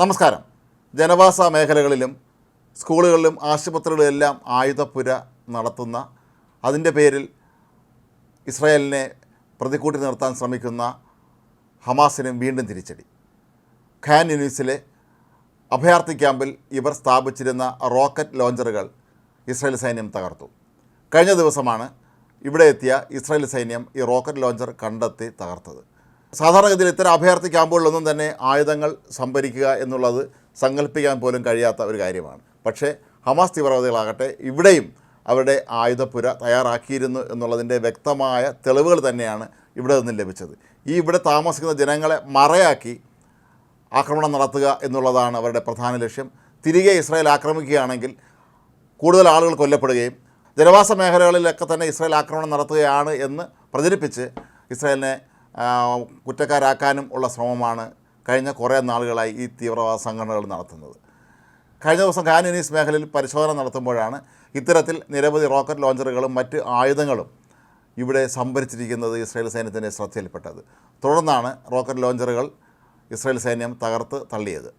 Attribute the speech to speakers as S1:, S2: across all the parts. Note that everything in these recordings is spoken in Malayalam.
S1: നമസ്കാരം. ജനവാസ മേഖലകളിലും സ്കൂളുകളിലും ആശുപത്രികളിലെല്ലാം ആയുധപ്പുര നടത്തുന്ന അതിന്റെ പേരിൽ ഇസ്രായേലിനെ പ്രതിക്കൂട്ടി നിർത്താൻ ശ്രമിക്കുന്ന ഹമാസിനും വീണ്ടും തിരിച്ചടി. ഖാൻ യൂണിസിലെ അഭയാർത്ഥി ക്യാമ്പിൽ ഇവർ സ്ഥാപിച്ചിരുന്ന റോക്കറ്റ് ലോഞ്ചറുകൾ ഇസ്രായേൽ സൈന്യം തകർത്തു. കഴിഞ്ഞ ദിവസമാണ് ഇവിടെ എത്തിയ ഇസ്രായേൽ സൈന്യം ഈ റോക്കറ്റ് ലോഞ്ചർ കണ്ടെത്തി തകർത്തത്. സാധാരണഗതിയിൽ ഇത്തരം അഭയാർത്ഥി ക്യാമ്പുകളിലൊന്നും തന്നെ ആയുധങ്ങൾ സംഭരിക്കുക എന്നുള്ളത് സങ്കല്പിക്കാൻ പോലും കഴിയാത്ത ഒരു കാര്യമാണ്. പക്ഷേ ഹമാസ് തീവ്രവാദികളാകട്ടെ ഇവിടെയും അവരുടെ ആയുധപ്പുര തയ്യാറാക്കിയിരുന്നു എന്നുള്ളതിന്റെ വ്യക്തമായ തെളിവുകൾ തന്നെയാണ് ഇവിടെ നിന്നും ലഭിച്ചത്. ഈ ഇവിടെ താമസിക്കുന്ന ജനങ്ങളെ മറയാക്കി ആക്രമണം നടത്തുക എന്നുള്ളതാണ് അവരുടെ പ്രധാന ലക്ഷ്യം. തിരികെ ഇസ്രായേൽ ആക്രമിക്കുകയാണെങ്കിൽ കൂടുതൽ ആളുകൾ കൊല്ലപ്പെടുകയും ജനവാസ മേഖലകളിലൊക്കെ തന്നെ ഇസ്രായേൽ ആക്രമണം നടത്തുകയാണ് എന്ന് പ്രചരിപ്പിച്ച് ഇസ്രായേലിനെ കുറ്റക്കാരാക്കാനും ഉള്ള ശ്രമമാണ് കഴിഞ്ഞ കുറേ നാളുകളായി ഈ തീവ്രവാദ സംഘടനകൾ നടത്തുന്നത്. കഴിഞ്ഞ ദിവസം ഖാൻ യൂനീസ് മേഖലയിൽ പരിശോധന നടത്തുമ്പോഴാണ് ഇത്തരത്തിൽ നിരവധി റോക്കറ്റ് ലോഞ്ചറുകളും മറ്റ് ആയുധങ്ങളും ഇവിടെ സംഭരിച്ചിരിക്കുന്നത് ഇസ്രായേൽ സൈന്യത്തിന്റെ ശ്രദ്ധയിൽപ്പെട്ടത്. തുടർന്നാണ് റോക്കറ്റ് ലോഞ്ചറുകൾ ഇസ്രായേൽ സൈന്യം തകർത്ത് തള്ളിയത്.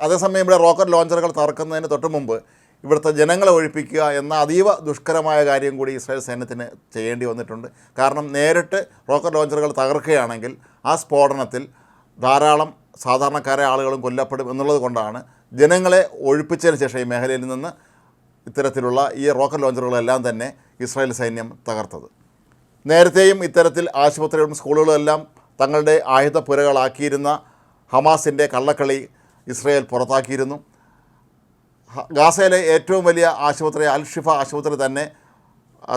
S1: അതേസമയം ഇവിടെ റോക്കറ്റ് ലോഞ്ചറുകൾ തകർക്കുന്നതിന് തൊട്ട് മുമ്പ് ഇവിടുത്തെ ജനങ്ങളെ ഒഴിപ്പിക്കുക എന്ന അതീവ ദുഷ്കരമായ കാര്യം കൂടി ഇസ്രായേൽ സൈന്യത്തിന് ചെയ്യേണ്ടി വന്നിട്ടുണ്ട്. കാരണം നേരിട്ട് റോക്കറ്റ് ലോഞ്ചറുകൾ തകർക്കുകയാണെങ്കിൽ ആ സ്ഫോടനത്തിൽ ധാരാളം സാധാരണക്കാരെ ആളുകളും കൊല്ലപ്പെടും എന്നുള്ളത് കൊണ്ടാണ് ജനങ്ങളെ ഒഴിപ്പിച്ചതിന് ശേഷം ഈ മേഖലയിൽ നിന്ന് ഇത്തരത്തിലുള്ള ഈ റോക്കറ്റ് ലോഞ്ചറുകളെല്ലാം തന്നെ ഇസ്രായേൽ സൈന്യം തകർത്തത്. നേരത്തെയും ഇത്തരത്തിൽ ആശുപത്രികളും സ്കൂളുകളും എല്ലാം തങ്ങളുടെ ആയുധപ്പുരകളാക്കിയിരുന്ന ഹമാസിന്റെ കള്ളക്കളി ഇസ്രായേൽ പുറത്താക്കിയിരുന്നു. ഗാസയിലെ ഏറ്റവും വലിയ ആശുപത്രി അൽഷിഫ ആശുപത്രി തന്നെ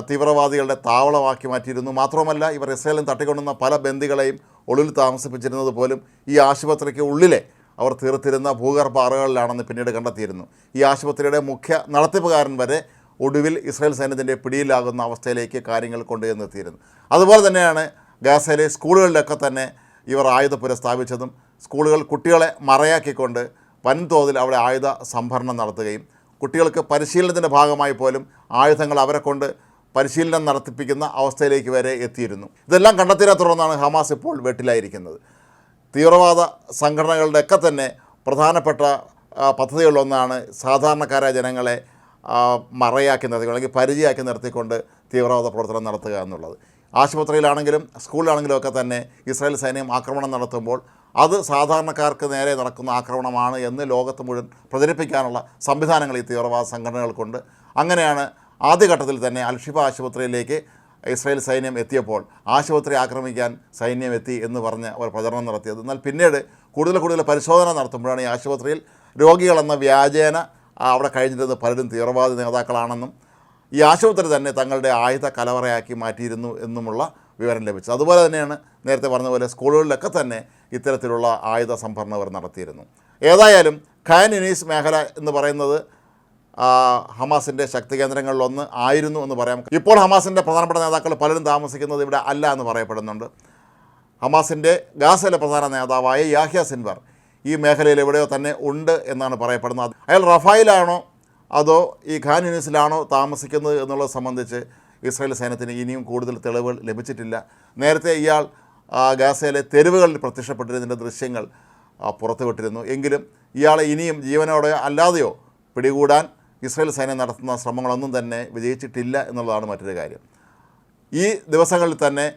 S1: തീവ്രവാദികളുടെ താവളമാക്കി മാറ്റിയിരുന്നു. മാത്രമല്ല ഇവർ ഇസ്രായേലിൽ തട്ടിക്കൊണ്ടുന്ന പല ബന്ദികളെയും ഒളിൽ താമസിപ്പിച്ചിരുന്നത് പോലും ഈ ആശുപത്രിക്ക് ഉള്ളിലെ അവർ തീർത്തിരുന്ന ഭൂഗർഭ അറകളിലാണെന്ന് പിന്നീട് കണ്ടെത്തിയിരുന്നു. ഈ ആശുപത്രിയുടെ മുഖ്യ നടത്തിപ്പുകാരൻ വരെ ഒടുവിൽ ഇസ്രായേൽ സൈന്യത്തിന്റെ പിടിയിലാകുന്ന അവസ്ഥയിലേക്ക് കാര്യങ്ങൾ കൊണ്ടുചെന്നെത്തിയിരുന്നു. അതുപോലെ തന്നെയാണ് ഗാസയിലെ സ്കൂളുകളിലൊക്കെ തന്നെ ഇവർ ആയുധപ്പുര സ്ഥാപിച്ചതും സ്കൂളുകൾ കുട്ടികളെ മറയാക്കിക്കൊണ്ട് വൻതോതിൽ അവിടെ ആയുധ സംഭരണം നടത്തുകയും കുട്ടികൾക്ക് പരിശീലനത്തിന്റെ ഭാഗമായി പോലും ആയുധങ്ങൾ അവരെ കൊണ്ട് പരിശീലനം നടത്തിപ്പിക്കുന്ന അവസ്ഥയിലേക്ക് വരെ എത്തിയിരുന്നു. ഇതെല്ലാം കണ്ടെത്തിയതിനെ തുടർന്നാണ് ഹമാസ് ഇപ്പോൾ വെട്ടിലായിരിക്കുന്നത്. തീവ്രവാദ സംഘടനകളുടെയൊക്കെ തന്നെ പ്രധാനപ്പെട്ട പദ്ധതികളിലൊന്നാണ് സാധാരണക്കാരായ ജനങ്ങളെ മറയാക്കി നിർത്തി അല്ലെങ്കിൽ പരിചയമാക്കി നിർത്തിക്കൊണ്ട് തീവ്രവാദ പ്രവർത്തനം നടത്തുക എന്നുള്ളത്. ആശുപത്രിയിലാണെങ്കിലും സ്കൂളിലാണെങ്കിലും ഒക്കെ തന്നെ ഇസ്രായേൽ സൈന്യം ആക്രമണം നടത്തുമ്പോൾ അത് സാധാരണക്കാർക്ക് നേരെ നടക്കുന്ന ആക്രമണമാണ് എന്ന് ലോകത്ത് മുഴുവൻ പ്രചരിപ്പിക്കാനുള്ള സംവിധാനങ്ങൾ ഈ തീവ്രവാദ സംഘടനകൾക്കുണ്ട്. അങ്ങനെയാണ് ആദ്യഘട്ടത്തിൽ തന്നെ അൽഷിഫ ആശുപത്രിയിലേക്ക് ഇസ്രായേൽ സൈന്യം എത്തിയപ്പോൾ ആശുപത്രി ആക്രമിക്കാൻ സൈന്യം എത്തി എന്ന് പറഞ്ഞ് അവർ പ്രചരണം നടത്തിയത്. എന്നാൽ പിന്നീട് കൂടുതൽ കൂടുതൽ പരിശോധന നടത്തുമ്പോഴാണ് ഈ ആശുപത്രിയിൽ രോഗികളെന്ന വ്യാജേന അവിടെ കഴിഞ്ഞിരുന്നത് പലരും തീവ്രവാദ നേതാക്കളാണെന്നും ഈ ആശുപത്രി തന്നെ തങ്ങളുടെ ആയുധ കലവറയാക്കി മാറ്റിയിരുന്നു എന്നുമുള്ള വിവരം ലഭിച്ചത്. അതുപോലെ തന്നെയാണ് നേരത്തെ പറഞ്ഞ പോലെ സ്കൂളുകളിലൊക്കെ തന്നെ ഇത്തരത്തിലുള്ള ആയുധ സംഭരണം അവർ നടത്തിയിരുന്നു. ഏതായാലും ഖാൻ യുനീസ് മേഖല എന്ന് പറയുന്നത് ഹമാസിന്റെ ശക്തി കേന്ദ്രങ്ങളിലൊന്ന് ആയിരുന്നു എന്ന് പറയാം. ഇപ്പോൾ ഹമാസിന്റെ പ്രധാനപ്പെട്ട നേതാക്കൾ പലരും താമസിക്കുന്നത് ഇവിടെ അല്ല എന്ന് പറയപ്പെടുന്നുണ്ട്. ഹമാസിന്റെ ഗാസയിലെ പ്രധാന നേതാവായ യാഹ്യ സിൻവർ ഈ മേഖലയിൽ എവിടെയോ തന്നെ ഉണ്ട് എന്നാണ് പറയപ്പെടുന്നത്. അയാൾ റഫായിലാണോ അതോ ഈ ഖാൻ യൂണിസിലാണോ താമസിക്കുന്നത് എന്നുള്ളത് സംബന്ധിച്ച് ഇസ്രായേൽ സൈന്യത്തിന് ഇനിയും കൂടുതൽ തെളിവുകൾ ലഭിച്ചിട്ടില്ല. നേരത്തെ ഇയാൾ ഗാസയിലെ തെരുവുകളിൽ പ്രത്യക്ഷപ്പെട്ടിരുന്നതിന്റെ ദൃശ്യങ്ങൾ ആ, പുറത്തുവിട്ടിരുന്നു. എങ്കിലും ഇയാളെ ഇനിയും ജീവനോടെ അല്ലാതെയോ പിടികൂടാൻ ഇസ്രയേൽ സൈന്യം നടത്തുന്ന ശ്രമങ്ങളൊന്നും തന്നെ വിജയിച്ചിട്ടില്ല എന്നുള്ളതാണ് മറ്റൊരു കാര്യം. ഈ ദിവസങ്ങളിൽ തന്നെ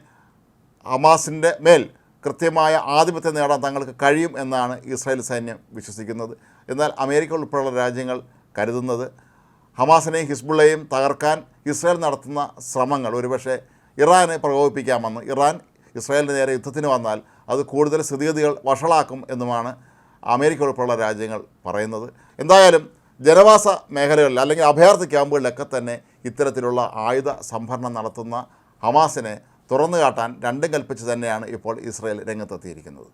S1: ഹമാസിന്റെ മേൽ കൃത്യമായ ആധിപത്യം നേടാൻ തങ്ങൾക്ക് കഴിയും എന്നാണ് ഇസ്രായേൽ സൈന്യം വിശ്വസിക്കുന്നത്. എന്നാൽ അമേരിക്ക ഉൾപ്പെടെയുള്ള രാജ്യങ്ങൾ കരുതുന്നത് ഹമാസിനെയും ഹിസ്ബുള്ളയും തകർക്കാൻ ഇസ്രായേൽ നടത്തുന്ന ശ്രമങ്ങൾ ഒരുപക്ഷെ ഇറാനെ പ്രകോപിപ്പിക്കാമെന്ന് ഇറാൻ ഇസ്രായേലിന് നേരെ യുദ്ധത്തിന് വന്നാൽ അത് കൂടുതൽ സ്ഥിതിഗതികൾ വഷളാക്കും എന്നുമാണ് അമേരിക്ക ഉൾപ്പെടെയുള്ള രാജ്യങ്ങൾ പറയുന്നത്. എന്തായാലും ജനവാസ മേഖലകളിൽ അല്ലെങ്കിൽ അഭയാർത്ഥി ക്യാമ്പുകളിലൊക്കെ തന്നെ ഇത്തരത്തിലുള്ള ആയുധ സംഭരണം നടത്തുന്ന ഹമാസിനെ തുറന്നു കാട്ടാൻ രണ്ടും കൽപ്പിച്ച് തന്നെയാണ് ഇപ്പോൾ ഇസ്രയേൽ രംഗത്തെത്തിയിരിക്കുന്നത്.